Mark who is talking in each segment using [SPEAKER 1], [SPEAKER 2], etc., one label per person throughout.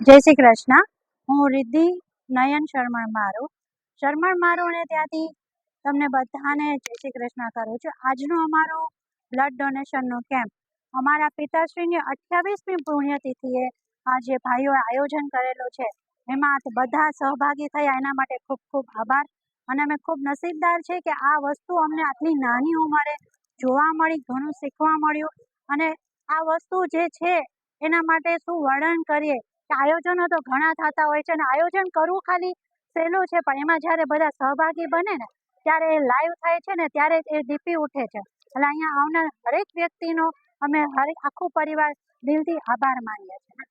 [SPEAKER 1] જય શ્રી કૃષ્ણ. હું રિદ્ધિ નયન શર્મણ મારું. શર્મણ મારું અને ત્યાંથી તમને બધાને જય શ્રી કૃષ્ણ કરું છું. આજનો અમારો બ્લડ ડોનેશનનો કેમ્પ અમારા પિતાશ્રીની અઠ્યાવીસમી પુણ્યતિથિએ આ જે ભાઈઓએ આયોજન કરેલું છે. એમાં બધા સહભાગી થયા. એના માટે ખૂબ ખૂબ આભાર. અને અમે ખૂબ નસીબદાર છે કે આ વસ્તુ અમને આટલી નાની ઉંમરે જોવા મળી, ઘણું શીખવા મળ્યું. અને આ વસ્તુ જે છે, એના માટે શું વર્ણન કરીએ? આયોજનો તો ઘણા થતા હોય છે અને આયોજન કરવું ખાલી સહેલું છે, પણ એમાં જ્યારે બધા સહભાગી બને ને ત્યારે એ લાઈવ થાય છે ને ત્યારે એ ડીપી ઉઠે છે. એટલે અહીંયા આવનાર હરેક વ્યક્તિનો અમે હરેક આખું પરિવાર દિલથી આભાર માનીએ છીએ.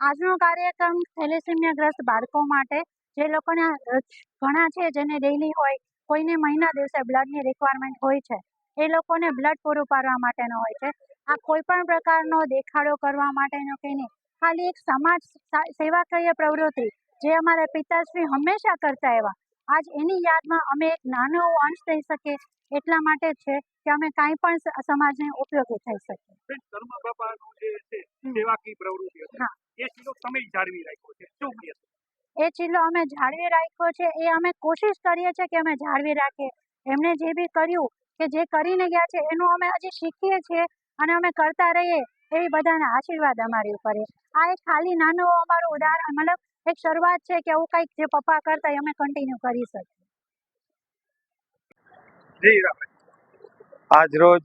[SPEAKER 1] આજનો કાર્યક્રમ થેલેસેમિયાગ્રસ્ત બાળકો માટે, જે લોકોને ઘણા છે જેને ડેઈલી હોય, કોઈને મહિના દિવસે બ્લડની રિક્વાયરમેન્ટ હોય છે, એ લોકોને બ્લડ પૂરું પાડવા માટેનો હોય છે. આ કોઈ પણ પ્રકારનો દેખાડો કરવા માટેનો કે નહીં. ખાલી એક સમાજ સેવાકીય પ્રવૃત્તિ જે અમારા પિતાશ્રી હંમેશા કરતા એવા. આજ એની યાદમાં અમે એક નાનો અંશ થઈ શકીએ એટલા માટે છે કે અમે કાંઈ પણ સમાજને ઉપયોગી થઈ શકીએ.
[SPEAKER 2] બેન શર્મા જે છે સેવાકીય પ્રવૃત્તિ
[SPEAKER 1] હા.
[SPEAKER 2] એ ચીજો તમે જાળવી રાખ્યો છે શું
[SPEAKER 1] એ ચીલો અમે જાળવી રાખ્યો છે એ અમે કોશિશ કરીએ છીએ કે અમે જાળવી રાખીએ. એમણે જે બી કર્યું કે જે કરીને ગયા છે એનું અમે હજી શીખીએ છીએ અને અમે કરતા રહીએ એવી બધાના આશીર્વાદ અમારી ઉપર છે. આ એક ખાલી નાનું અમારું ઉદાહરણ મતલબ એક શરૂઆત છે કે આવું કંઈક જે પપ્પા કરતા એ અમે કન્ટિન્યુ કરી શકીએ
[SPEAKER 3] આજ રોજ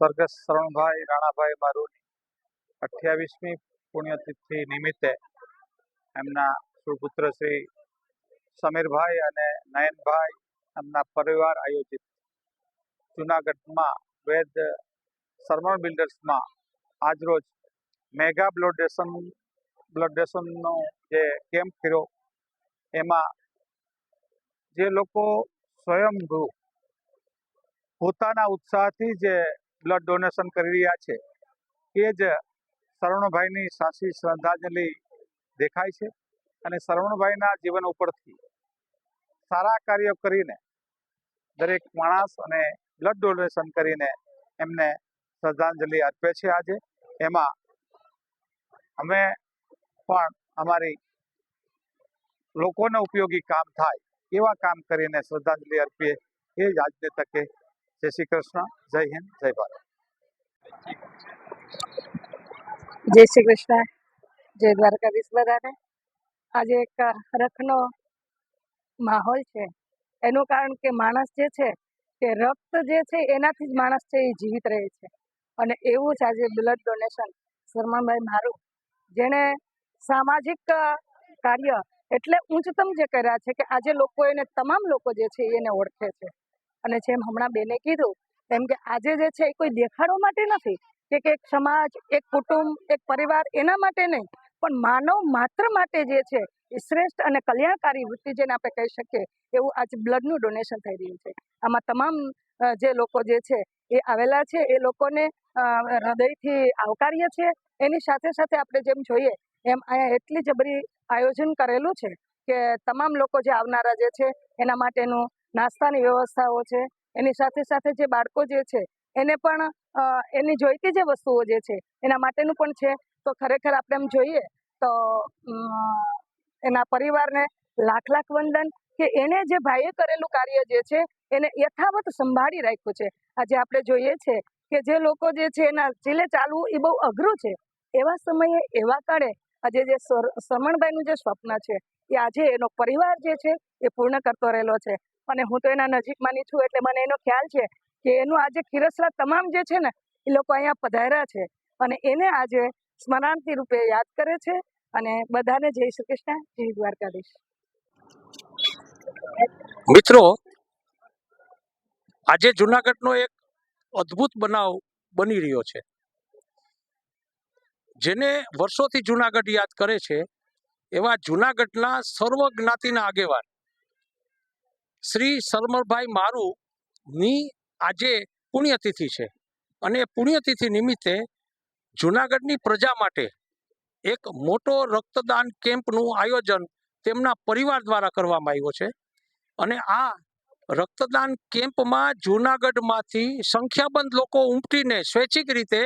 [SPEAKER 3] સ્વર્ગસ્થ શરણભાઈ રાણાભાઈ મારુની અઠ્યાવીસમી પુણ્યતિથિ નિમિત્તે એમના સુપુત્ર શ્રી સમીરભાઈ અને નયનભાઈ એમના પરિવાર આયોજિત જુનાગઢમાં વેદ શરમણ બિલ્ડર્સમાં આજરોજ મેગા બ્લડ ડોનેશન બ્લડ ડોનેશનનો જે કેમ્પ કર્યો, એમાં જે લોકો સ્વયંભૂ પોતાના ઉત્સાહથી જે બ્લડ ડોનેશન કરી રહ્યા છે, એ જ શરવણભાઈની સાચી શ્રદ્ધાંજલિ દેખાય છે અને શરવણભાઈના જીવન ઉપરથી સારા કાર્યો કરીને દરેક માણસ અને બ્લડ ડોનેશન કરીને એમને શ્રદ્ધાંજલિ અર્પે છે આજે. એમાં અમે પણ અમારી લોકોને ઉપયોગી કામ થાય એવા કામ કરીને શ્રદ્ધાંજલિ અર્પીએ. એ જ આજને તકે. જય શ્રી કૃષ્ણ. જય હિન્દ. જય ભારત.
[SPEAKER 4] જય શ્રી કૃષ્ણ. જય દ્વારકાધીશ બધાને. આજે એક રખનો માહોલ છે. એનું કારણ કે માણસ જે છે કે રક્ત જે છે એનાથી જ માણસ છે એ જીવિત રહે છે. અને એવું જ આજે બ્લડ ડોનેશન શર્માભાઈ મારું, જેણે સામાજિક કાર્ય એટલે ઉચ્ચતમ જે કર્યા છે કે આજે લોકો એને, તમામ લોકો જે છે એને ઓળખે છે. અને જેમ હમણાં બેને કીધું, એમ કે આજે જે છે એ કોઈ દેખાડો માટે નથી કે એક સમાજ, એક કુટુંબ, એક પરિવાર એના માટે નહીં, પણ માનવ માત્ર માટે જે છે એ શ્રેષ્ઠ અને કલ્યાણકારી વૃત્તિ જેને આપણે કહી શકીએ, એવું આજે બ્લડનું ડોનેશન થઈ રહ્યું છે. આમાં તમામ જે લોકો જે છે એ આવેલા છે, એ લોકોને હૃદયથી આવકારીએ છીએ એની સાથે સાથે આપણે જેમ જોઈએ એમ અહીંયા એટલી જબરી આયોજન કરેલું છે કે તમામ લોકો જે આવનારા જે છે એના માટેનું નાસ્તાની વ્યવસ્થાઓ છે. એની સાથે સાથે જે બાળકો જે છે એને પણ એની જોઈતી જે વસ્તુઓ જે છે એના માટેનું પણ છે. તો ખરેખર આપણે એમ જોઈએ તો એના પરિવારને લાખ લાખ વંદન કે એને જે ભાઈએ કરેલું કાર્ય જે છે એને યથાવત સંભાળી રાખ્યું છે. આજે આપણે જોઈએ છે કે જે લોકો જે છે એના ચીલે ચાલવું એ બહુ અઘરું છે. એવા સમયે એવા કાળે આજે જે શરમણભાઈનું જે સ્વપ્ન છે એ આજે એનો પરિવાર જે છે એ પૂર્ણ કરતો રહેલો છે. અને હું તો એના નજીકમાંની છું એટલે મને એનો ખ્યાલ છે કે એનું આજે ખીરસરા તમામ જે છે ને એ લોકો અહીંયા પધાર્યા છે. અને એને આજે સ્મરણાર્થી રૂપે યાદ કરે છે અને બધાને જય શ્રી કૃષ્ણ, જય દ્વારકાધીશ.
[SPEAKER 2] મિત્રો આજે જુનાગઢનો એક અદ્ભુત બનાવ બની રહ્યો છે. જેને વર્ષોથી જુનાગઢ યાદ કરે છે, એવા જુનાગઢના સર્વ જ્ઞાતિના આગેવાન શ્રી સરમરભાઈ મારુ ની આજે પુણ્યતિથિ છે અને પુણ્યતિથિ નિમિત્તે જુનાગઢની પ્રજા માટે એક મોટો રક્તદાન કેમ્પનું આયોજન તેમના પરિવાર દ્વારા કરવામાં આવ્યો છે અને આ રક્તદાન કેમ્પમાં જુનાગઢમાંથી સંખ્યાબંધ લોકો ઉમટીને સ્વૈચ્છિક રીતે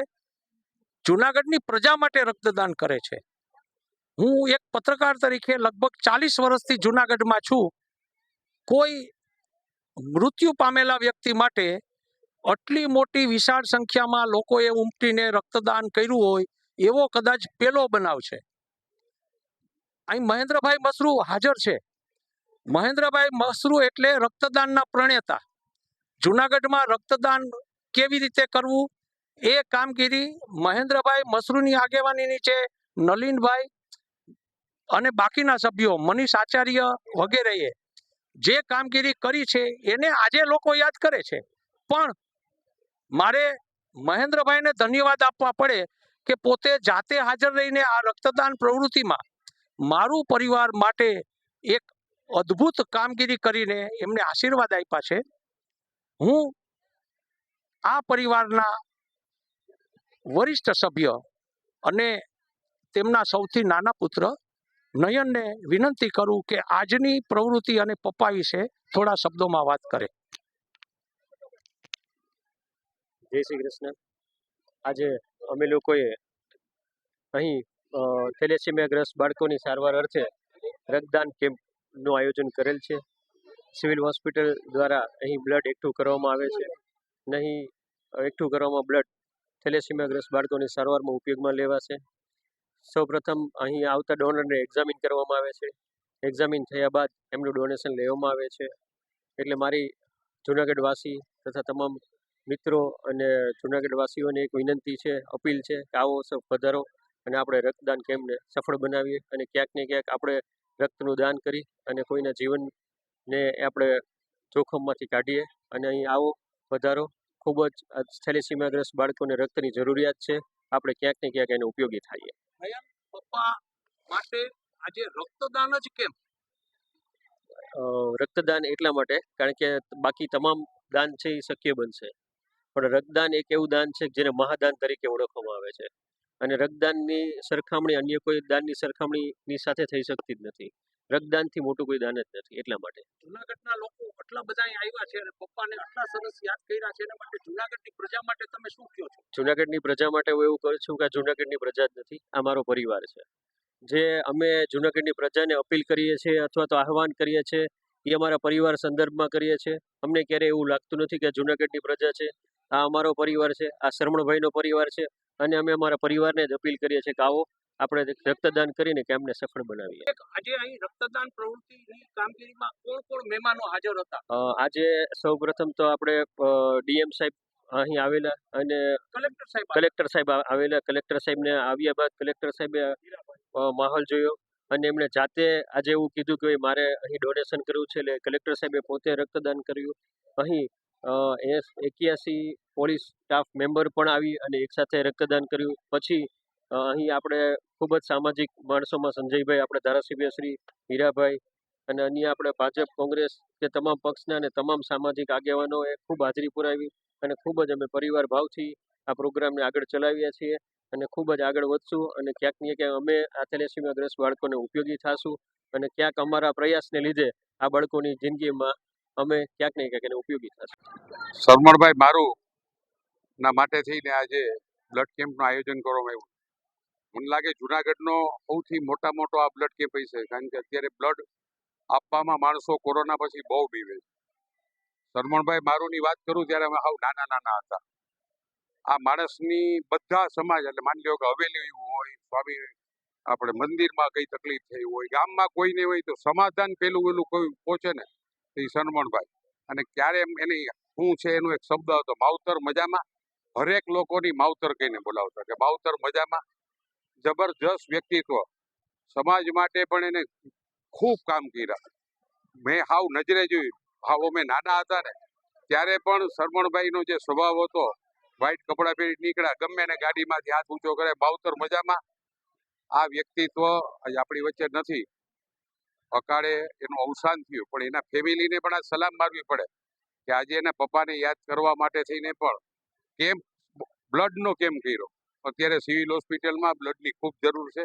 [SPEAKER 2] જુનાગઢની પ્રજા માટે રક્તદાન કરે છે. હું એક પત્રકાર તરીકે લગભગ ચાલીસ વર્ષથી જુનાગઢમાં છું. કોઈ મૃત્યુ પામેલા વ્યક્તિ માટે આટલી મોટી વિશાળ સંખ્યામાં લોકોએ ઉમટીને રક્તદાન કર્યું હોય એવો કદાચ પેલો બનાવ છે. અહીં મહેન્દ્રભાઈ મસરૂ હાજર છે. મહેન્દ્રભાઈ મસરૂ એટલે રક્તદાનના પ્રણેતા. જુનાગઢમાં રક્તદાન કેવી રીતે કરવું? એ કામગીરી મહેન્દ્રભાઈ મસરૂની આગેવાની નીચે નલિનભાઈ અને બાકીના સભ્યો મનીષ આચાર્ય વગેરેએ જે કામગીરી કરી છે એને આજે લોકો યાદ કરે છે. પણ મારે મહેન્દ્રભાઈને ધન્યવાદ આપવા પડે કે પોતે જાતે હાજર રહીને આ રક્તદાન પ્રવૃત્તિમાં મારું પરિવાર માટે એક અદ્ભુત કામગીરી કરીને એમને આશીર્વાદ આપ્યા છે. હું આ પરિવારના વરિષ્ઠ સભ્ય અને તેમના સૌથી નાના પુત્ર નયનને વિનંતી કરું કે આજની પ્રવૃત્તિ અને પપ્પા વિશે થોડા શબ્દોમાં વાત કરે.
[SPEAKER 5] જય શ્રી કૃષ્ણ. આજે અમે લોકોએ અહીં થેલેસેમિયાગ્રસ્ત બાળકોની સારવાર અર્થે રક્તદાન કેમ્પનું આયોજન કરેલ છે. સિવિલ હોસ્પિટલ દ્વારા અહીં બ્લડ એકઠું કરવામાં આવે છે. નહીં, એકઠું કરવામાં બ્લડ થેલેસીમાગ્રસ્ત બાળકોની સારવારમાં ઉપયોગમાં લેવાશે. સૌપ્રથમ અહીં આવતા ડોનરને એક્ઝામિન કરવામાં આવે છે. એક્ઝામિન થયા બાદ એમનું ડોનેશન લેવામાં આવે છે. એટલે મારી જૂનાગઢવાસી તથા તમામ મિત્રો અને જૂનાગઢવાસીઓને એક વિનંતી છે, અપીલ છે કે આવો સૌ પધારો અને આપણે રક્તદાન કેમ્પને સફળ બનાવીએ અને ક્યાંક ને ક્યાંક આપણે રક્તનું દાન કરી અને કોઈના જીવનને આપણે જોખમમાંથી કાઢીએ. અને અહીં આવો વધારો. ખૂબ જ છેલ્લી થેલેસીમિયાગ્રસ્ત બાળકોને રક્તની જરૂરિયાત છે. આપણે ક્યાંક ને ક્યાંક એને ઉપયોગી થઈએ.
[SPEAKER 2] પપ્પા માટે આજે રક્તદાન જ કેમ?
[SPEAKER 5] રક્તદાન એટલા માટે કારણ કે બાકી તમામ દાન છે એ શક્ય બનશે. પણ રક્તદાન એક એવું દાન છે જેને મહાદાન તરીકે ઓળખવામાં આવે છે. અને રક્તદાનની સરખામણી અન્ય કોઈ દાનની સરખામણીની સાથે થઈ શકતી જ નથી. રક્તદાનથી મોટું કોઈ દાન જ નથી એટલા માટે.
[SPEAKER 2] જુનાગઢના લોકો આટલા બધા આવ્યા છે અને પપ્પાને આટલા સરસ યાદ કર્યા છે એના માટે જુનાગઢની પ્રજા માટે તમે શું કહો છો?
[SPEAKER 5] જુનાગઢની પ્રજા માટે હું એવું કહું છું કે જુનાગઢની પ્રજા જ નથી આ મારો પરિવાર છે. જે અમે જુનાગઢની પ્રજાને અપીલ કરીએ છીએ અથવા તો આહવાન કરીએ છીએ એ અમારા પરિવાર સંદર્ભમાં કરીએ છીએ. અમને ક્યારેય એવું લાગતું નથી કે જુનાગઢની પ્રજા છે આ અમારો પરિવાર છે આ શરમણભાઈનો પરિવાર છે અને અમે અમારા પરિવારને જ અપીલ કરીએ છીએ કે આવો આપણે રક્તદાન કરીને કેમ્પને સફળ બનાવીએ.
[SPEAKER 2] આજે અહીં રક્તદાન પ્રવૃત્તિની કામગીરીમાં કોણ કોણ મહેમાનો હાજર હતા?
[SPEAKER 5] આજે સૌપ્રથમ તો આપણે ડીએમ સાહેબ અહીં આવેલા અને
[SPEAKER 2] કલેક્ટર સાહેબ
[SPEAKER 5] કલેક્ટર સાહેબ આવેલા. કલેક્ટર સાહેબને આવ્યા બાદ કલેક્ટર સાહેબે માહોલ જોયો અને એમણે જાતે આજે એવું કીધું કે મારે અહીં ડોનેશન કરવું છે એટલે કલેક્ટર સાહેબે પોતે રક્તદાન કર્યું. અહીં એસ એક્યાસી પોલીસ સ્ટાફ મેમ્બર પણ આવી અને એકસાથે રક્તદાન કર્યું. પછી અહીં આપણે ખૂબ જ સામાજિક માણસોમાં સંજયભાઈ, આપણે ધારાસભ્ય શ્રી હીરાભાઈ અને અન્ય આપણે ભાજપ, કોંગ્રેસ કે તમામ પક્ષના અને તમામ સામાજિક આગેવાનોએ ખૂબ હાજરી પુરાવી અને ખૂબ જ અમે પરિવાર ભાવથી આ પ્રોગ્રામને આગળ ચલાવીએ છીએ અને ખૂબ જ આગળ વધશું અને ક્યાંક ને ક્યાંક અમે આ થેલેસીમિયાગ્રસ્ત બાળકોને ઉપયોગી થશું અને ક્યાંક અમારા પ્રયાસને લીધે આ બાળકોની જિંદગીમાં અમે ક્યાંક ને ક્યાંક એને ઉપયોગી થશે.
[SPEAKER 6] સરમણભાઈ મારું ના માટે થઈને આજે બ્લડ કેમ્પનું આયોજન કરવામાં આવ્યું. મને લાગે જુનાગઢનો સૌથી મોટા મોટો આ બ્લડ કેમ્પ હશે, કારણ કે અત્યારે બ્લડ આપવામાં માણસો કોરોના પછી બહુ બીવે સરમણભાઈ મારુંની વાત કરું ત્યારે અમે સાવ નાના નાના હતા. આ માણસની બધા સમાજ, એટલે માની લ્યો કે હવેલી હોય, સ્વામી, આપણે મંદિરમાં કઈ તકલીફ થઈ હોય, ગામમાં કોઈ નહીં હોય તો સમાધાન પેલું પેલું કોઈ પહોંચે ને. એ શરમણભાઈ અને ક્યારે એમ એની શું છે એનો એક શબ્દ હતો માવતર મજામાં? હરેક લોકોની માવતર કહીને બોલાવતા કે માવતર મજામાં જબરજસ્ત વ્યક્તિત્વ. સમાજ માટે પણ એને ખૂબ કામ કર્યા. મેં હાવ નજરે જોયું. હાવ અમે નાના હતા ને, ત્યારે પણ શરમણભાઈનો જે સ્વભાવ હતો, વ્હાઈટ કપડાં પહેરી નીકળ્યા, ગમે એને ગાડીમાંથી હાથ ઊંચો કરે, માવતર મજામાં? આ વ્યક્તિત્વ આજે આપણી વચ્ચે નથી. અકાળે એનું અવસાન થયું. પણ એના ફેમિલીને પણ આ સલામ મારવી પડે કે આજે એના પપ્પાને યાદ કરવા માટે થઈને પણ કેમ્પ બ્લડનો કેમ્પ કર્યો? અત્યારે સિવિલ હોસ્પિટલમાં બ્લડની ખૂબ જરૂર છે.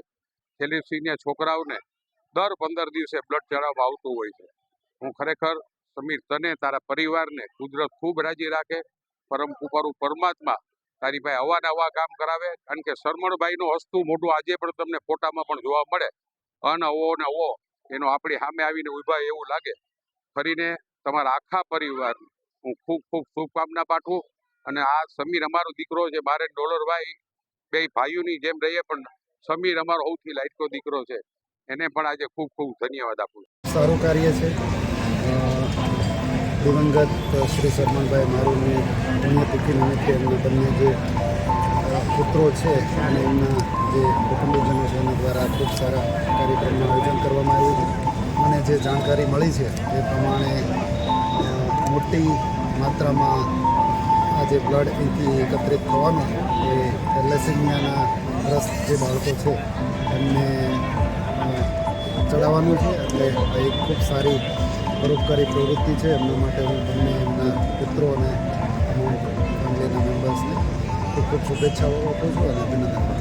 [SPEAKER 6] થેલેસીમિયા છોકરાઓને દર પંદર દિવસે બ્લડ ચડાવવા આવતું હોય છે. હું ખરેખર સમીર તને, તારા પરિવારને કુદરત ખૂબ રાજી રાખે. પરમ કુપારું પરમાત્મા તારી ભાઈ અવા નવા કામ કરાવે. કારણ કે શરમણભાઈનું હસતું મોઢું આજે પણ તમને ફોટામાં પણ જોવા મળે. અન અવો ને ઓ એનો આપણી સામે આવીને ઊભા એવું લાગે. ફરીને તમારા આખા પરિવાર હું ખૂબ ખૂબ શુભકામના પાઠવું અને આ સમીર અમારો દીકરો છે, મારે ડોલરભાઈ બે ભાઈઓની જેમ રહીએ, પણ સમીર અમારો સૌથી લાયકો દીકરો છે. એને પણ આજે ખૂબ ખૂબ ધન્યવાદ આપું
[SPEAKER 7] સારું કાર્ય છે. દિવંગત શ્રી શરમણભાઈ મારુની પુણ્યતિથિ નિમિત્તે એમને બંને જે પુત્રો છે, અને એમના જે કુટુંબીજનો છે એના દ્વારા ખૂબ સારા કાર્યક્રમનું આયોજન કરવામાં આવ્યું છે. મને જે જાણકારી મળી છે, એ પ્રમાણે મોટી માત્રામાં આ જે બ્લડ અહીંથી એકત્રિત થવાનું, એ થેલેસેમિયાના ગ્રસ્ત જે બાળકો છે, એમને ચડાવવાનું છે. એટલે એક ખૂબ સારી પરોપકારી પ્રવૃત્તિ છે. એમના માટે હું બંને એમના પુત્રો અને તમામ ફેમિલીના મેમ્બર્સને ખૂબ ખૂબ શુભેચ્છાઓ આપું છું અને અભિનંદન આપું છું